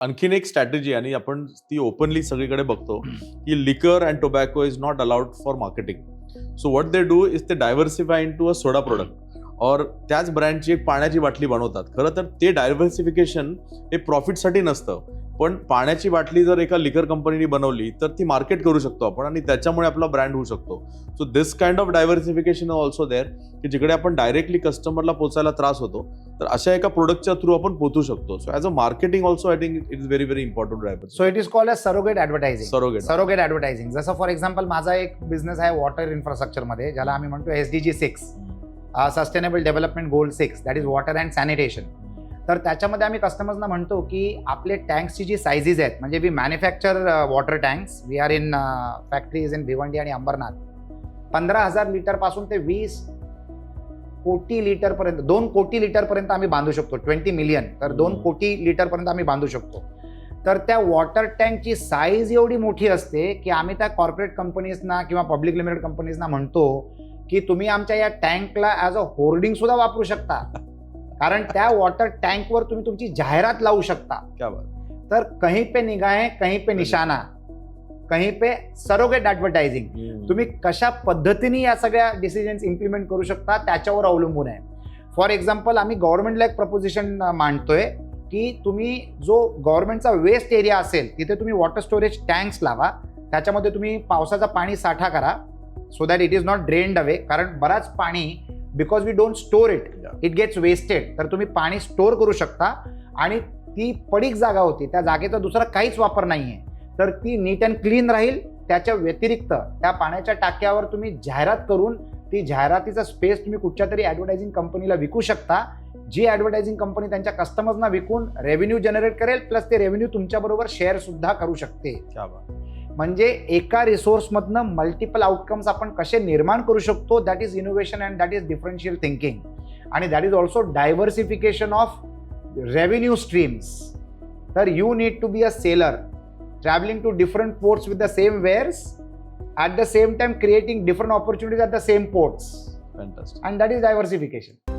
आणखीन एक स्ट्रॅटेजी आणि आपण ती ओपनली सगळीकडे बघतो की liquor and tobacco is not allowed for marketing so what they do is ते diversify into a soda product और त्याच ब्रँडची एक पाण्याची बाटली बनवतात. खरं तर ते डायव्हर्सिफिकेशन हे प्रॉफिटसाठी नसतं. पण पाण्याची बाटली जर एका लिकर कंपनीने बनवली तर ती मार्केट करू शकतो आपण आणि त्याच्यामुळे आपला ब्रँड होऊ शकतो. So this kind of diversification also there की जिकडे आपण डायरेक्टली कस्टमरला पोचायला त्रास होतो तर अशा एका प्रोडक्टच्या थ्रू आपण पोहोचू शकतो. So as a marketing also I think it is very very important driver so it is call as surrogate advertising surrogate surrogate advertising जसं फॉर एक्झाम्पल माझा एक बिझनेस आहे वॉटर इन्फ्रास्ट्रक्चरमध्ये ज्याला आम्ही म्हणतो S D G six sustainable development goal six that is water and sanitation तर त्याच्यामध्ये आम्ही कस्टमर्सना म्हणतो की आपले टँक्सची जी सायझेस आहेत म्हणजे we manufacture water tanks we are in factories in Bhiwandi आणि अंबरनाथ. पंधरा हजार लिटरपासून ते वीस कोटी लिटरपर्यंत दोन कोटी लिटरपर्यंत आम्ही बांधू शकतो ट्वेंटी मिलियन तर दोन. कोटी लिटरपर्यंत आम्ही बांधू शकतो. तर त्या वॉटर टँकची साईज एवढी मोठी असते की आम्ही त्या कॉर्पोरेट कंपनीजना किंवा पब्लिक लिमिटेड कंपनीजना म्हणतो की तुम्ही आमच्या या टँकला ॲज अ होर्डिंग सुद्धा वापरू शकता. कारण त्या वॉटर टँकवर तुम्ही तुमची जाहिरात लावू शकता. तर कहीं पे निगाहें कहीं पे निशाणा कहीं पे सरोगेट ॲडव्हर्टायझिंग तुम्ही कशा पद्धतीने या सगळ्या डिसिजन्स इम्प्लिमेंट करू शकता त्याच्यावर अवलंबून आहे. फॉर एक्झाम्पल आम्ही गव्हर्नमेंटला एक प्रपोजिशन मांडतोय की तुम्ही जो गव्हर्नमेंटचा वेस्ट एरिया असेल तिथे तुम्ही वॉटर स्टोरेज टँक्स लावा. त्याच्यामध्ये तुम्ही पावसाचा पाणी साठा करा. So that it is not drained away कारण बराच पाणी because we don't store it it gets wasted तर तुम्ही पाणी स्टोर करू शकता. आणि ती पडीक जागा होती. त्या जागेचा दुसरा काहीच वापर नाही आहे तर ती नीट अँड क्लीन राहील. त्याच्या व्यतिरिक्त त्या पाण्याच्या टाक्यावर तुम्ही जाहिरात करून ती जाहिरातीचा स्पेस तुम्ही कुठच्या तरी ॲडव्हर्टायझिंग कंपनीला विकू शकता. जी ॲडव्हर्टायझिंग कंपनी त्यांच्या कस्टमर्सना विकून रेव्हेन्यू जनरेट करेल प्लस ते रेव्हेन्यू तुमच्याबरोबर शेअर सुद्धा करू शकते. म्हणजे एका रिसोर्समधनं मल्टिपल आउटकम्स आपण कसे निर्माण करू शकतो that is innovation and that is differential thinking आणि that is also diversification of revenue streams तर you need to be a sailor travelling to different ports with the same wares at the same time creating different opportunities at the same ports and that is diversification